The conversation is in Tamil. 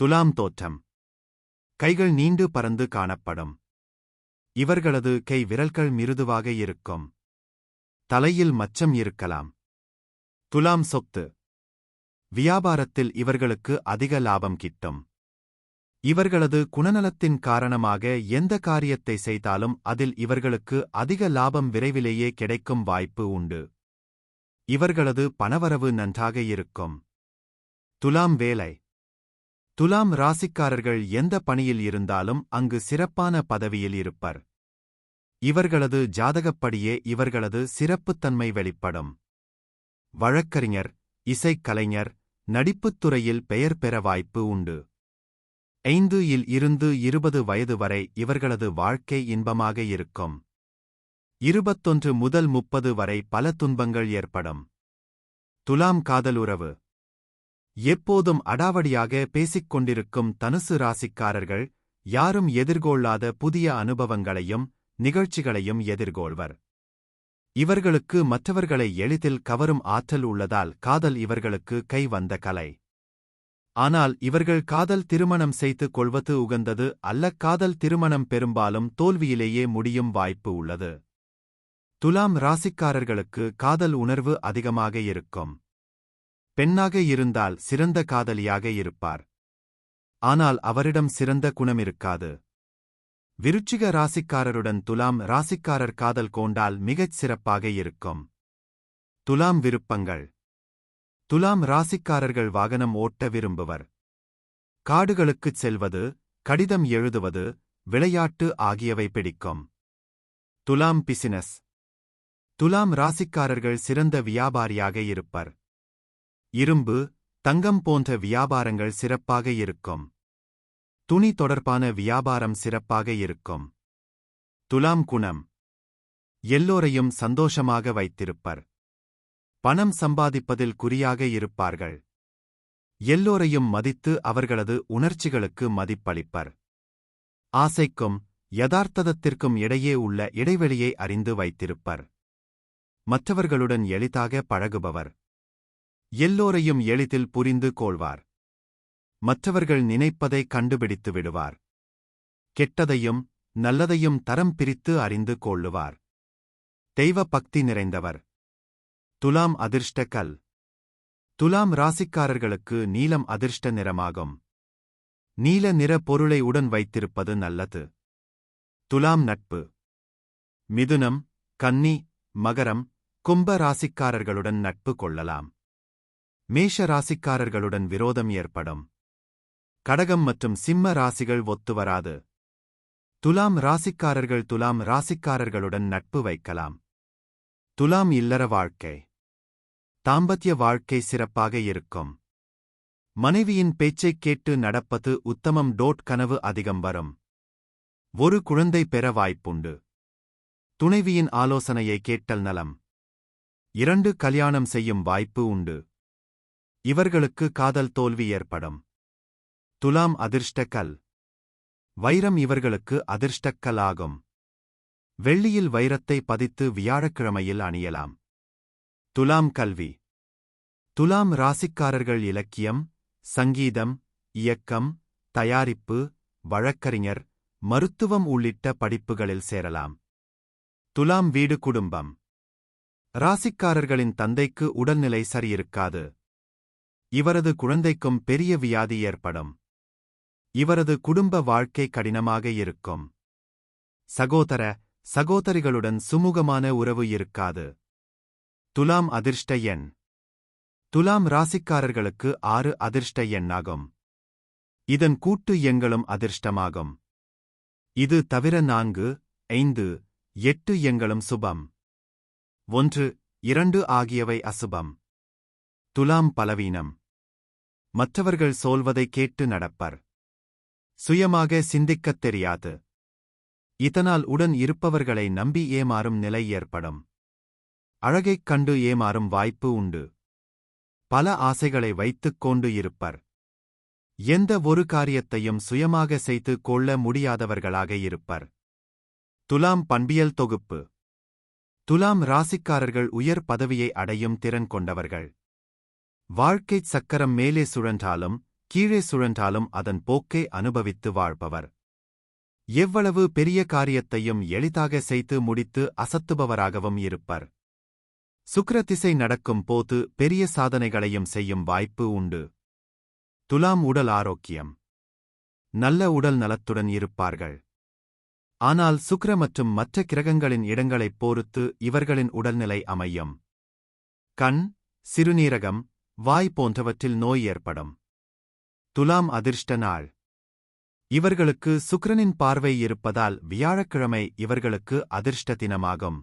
துலாம் தோற்றம். கைகள் நீண்டு பறந்து காணப்படும். இவர்களது கை விரல்கள் மிருதுவாக இருக்கும். தலையில் மச்சம் இருக்கலாம். துலாம் சொத்து. வியாபாரத்தில் இவர்களுக்கு அதிக லாபம் கிட்டும். இவர்களது குணநலத்தின் காரணமாக எந்த காரியத்தை செய்தாலும் அதில் இவர்களுக்கு அதிக லாபம் விரைவிலேயே கிடைக்கும் வாய்ப்பு உண்டு. இவர்களது பணவரவு நன்றாக இருக்கும். துலாம் வேலை. துலாம் ராசிக்காரர்கள் எந்த பணியில் இருந்தாலும் அங்கு சிறப்பான பதவியில் இருப்பர். இவர்களது ஜாதகப்படியே இவர்களது சிறப்புத்தன்மை வெளிப்படும். வழக்கறிஞர் இசைக்கலைஞர் நடிப்புத் துறையில் பெயர் பெற வாய்ப்பு உண்டு. ஐந்து இல் இருந்து இருபது வயது வரை இவர்களது வாழ்க்கை இன்பமாக இருக்கும். இருபத்தொன்று முதல் முப்பது வரை பல துன்பங்கள் ஏற்படும். துலாம் காதலுறவு எப்போதும் அடாவடியாக பேசிக் கொண்டிருக்கும் தனுசு ராசிக்காரர்கள் யாரும் எதிர்கொள்ளாத புதிய அனுபவங்களையும் நிகழ்ச்சிகளையும் எதிர்கொள்வர். இவர்களுக்கு மற்றவர்களை எளிதில் கவரும் ஆற்றல் உள்ளதால் காதல் இவர்களுக்கு கை வந்த கலை. ஆனால் இவர்கள் காதல் திருமணம் செய்து கொள்வது உகந்தது அல்ல காதல் திருமணம் பெரும்பாலும் தோல்வியிலேயே முடியும் வாய்ப்பு உள்ளது. துலாம் ராசிக்காரர்களுக்கு காதல் உணர்வு அதிகமாக இருக்கும். பெண்ணாக இருந்தால் சிறந்த காதலியாக இருப்பார். ஆனால் அவரிடம் சிறந்த குணமிருக்காது. விருச்சிக ராசிக்காரருடன் துலாம் ராசிக்காரர் காதல் கோண்டால் மிகச் சிறப்பாக இருக்கும். துலாம் விருப்பங்கள். துலாம் ராசிக்காரர்கள் வாகனம் ஓட்ட விரும்புவர். காடுகளுக்குச் செல்வது கடிதம் எழுதுவது விளையாட்டு ஆகியவை பிடிக்கும். துலாம் பிசினஸ். துலாம் ராசிக்காரர்கள் சிறந்த வியாபாரியாக இருப்பர். இரும்பு தங்கம் போன்ற வியாபாரங்கள் சிறப்பாக இருக்கும். துணி தொடர்பான வியாபாரம் சிறப்பாக இருக்கும். துலாம் குணம். எல்லோரையும் சந்தோஷமாக வைத்திருப்பர். பணம் சம்பாதிப்பதில் குறியாக இருப்பார்கள். எல்லோரையும் மதித்து அவர்களது உணர்ச்சிகளுக்கு மதிப்பளிப்பர். ஆசைக்கும் யதார்த்ததத்திற்கும் இடையே உள்ள இடைவெளியை அறிந்து வைத்திருப்பர். மற்றவர்களுடன் எளிதாக பழகுபவர். எல்லோரையும் எளிதில் புரிந்து கொள்வார். மற்றவர்கள் நினைப்பதை கண்டுபிடித்து விடுவார். கெட்டதையும் நல்லதையும் தரம் பிரித்து அறிந்து கொள்ளுவார். தெய்வ பக்தி நிறைந்தவர். துலாம் அதிர்ஷ்ட கல். துலாம் ராசிக்காரர்களுக்கு நீலம் அதிர்ஷ்ட நிறமாகும். நீல நிற பொருளை உடன் வைத்திருப்பது நல்லது. துலாம் நட்பு. மிதுனம் கன்னி மகரம் கும்ப ராசிக்காரர்களுடன் நட்பு கொள்ளலாம். மேஷ ராசிக்காரர்களுடன் விரோதம் ஏற்படும். கடகம் மற்றும் சிம்ம ராசிகள் ஒத்துவராது துலாம் ராசிக்காரர்கள் துலாம் ராசிக்காரர்களுடன் நட்பு வைக்கலாம். துலாம் இல்லற வாழ்க்கை. தாம்பத்திய வாழ்க்கை சிறப்பாக இருக்கும். மனைவியின் பேச்சைக் கேட்டு நடப்பது உத்தமம். டோட் கனவு அதிகம் வரும். ஒரு குழந்தை பெற வாய்ப்புண்டு. துணைவியின் ஆலோசனையை கேட்டல் நலம். இரண்டு கல்யாணம் செய்யும் வாய்ப்பு உண்டு. இவர்களுக்கு காதல் தோல்வி ஏற்படும். துலாம் அதிர்ஷ்டக்கல். வைரம் இவர்களுக்கு அதிர்ஷ்டக்கல் ஆகும் வெள்ளியில் வைரத்தை பதித்து வியாழக்கிழமையில் அணியலாம். துலாம் கல்வி. துலாம் ராசிக்காரர்கள் இலக்கியம் சங்கீதம் இயக்கம் தயாரிப்பு வழக்கறிஞர் மருத்துவம் உள்ளிட்ட படிப்புகளில் சேரலாம். துலாம் வீடு குடும்பம். ராசிக்காரர்களின் தந்தைக்கு உடல்நிலை சரியிருக்காது. இவரது குழந்தைக்கும் பெரிய வியாதி ஏற்படும். இவரது குடும்ப வாழ்க்கை கடினமாக இருக்கும். சகோதர சகோதரிகளுடன் சுமூகமான உறவு இருக்காது. துலாம் அதிர்ஷ்ட எண். துலாம் ராசிக்காரர்களுக்கு ஆறு அதிர்ஷ்ட எண்ணாகும். இதன் கூட்டு எண்களும் அதிர்ஷ்டமாகும். இது தவிர நான்கு ஐந்து எட்டு எண்களும் சுபம். ஒன்று இரண்டு ஆகியவை அசுபம். துலாம் பலவீனம். மற்றவர்கள் சொல்வதை கேட்டு நடப்பர். சுயமாக சிந்திக்கத் தெரியாது. இதனால் உடன் இருப்பவர்களை நம்பி ஏமாறும் நிலை ஏற்படும். அழகைக் கண்டு ஏமாறும் வாய்ப்பு உண்டு. பல ஆசைகளை வைத்துக் கொண்டு இருப்பர். எந்த ஒரு காரியத்தையும் சுயமாக செய்து கொள்ள முடியாதவர்களாக இருப்பர். துலாம் பண்பியல் தொகுப்பு. துலாம் ராசிக்காரர்கள் உயர் பதவியை அடையும் திறன் கொண்டவர்கள். வாழ்க்கைச் சக்கரம் மேலே சுழன்றாலும் கீழே சுழன்றாலும் அதன் போக்கை அனுபவித்து வாழ்பவர். எவ்வளவு பெரிய காரியத்தையும் எளிதாக செய்து முடித்து அசத்துபவராகவும் இருப்பர். சுக்கரத்திசை நடக்கும் போது பெரிய சாதனைகளையும் செய்யும் வாய்ப்பு உண்டு. துலாம் உடல் ஆரோக்கியம். நல்ல உடல் நலத்துடன் இருப்பார்கள். ஆனால் சுக்ர மற்றும் மற்ற கிரகங்களின் இடங்களைப் பொறுத்து இவர்களின் உடல்நிலை அமையும். கண் சிறுநீரகம் வாய் போன்றவற்றில் நோய் ஏற்படும். துலாம் அதிர்ஷ்ட நாள். இவர்களுக்கு சுக்கிரனின் பார்வை இருப்பதால் வியாழக்கிழமை இவர்களுக்கு அதிர்ஷ்ட தினமாகும்.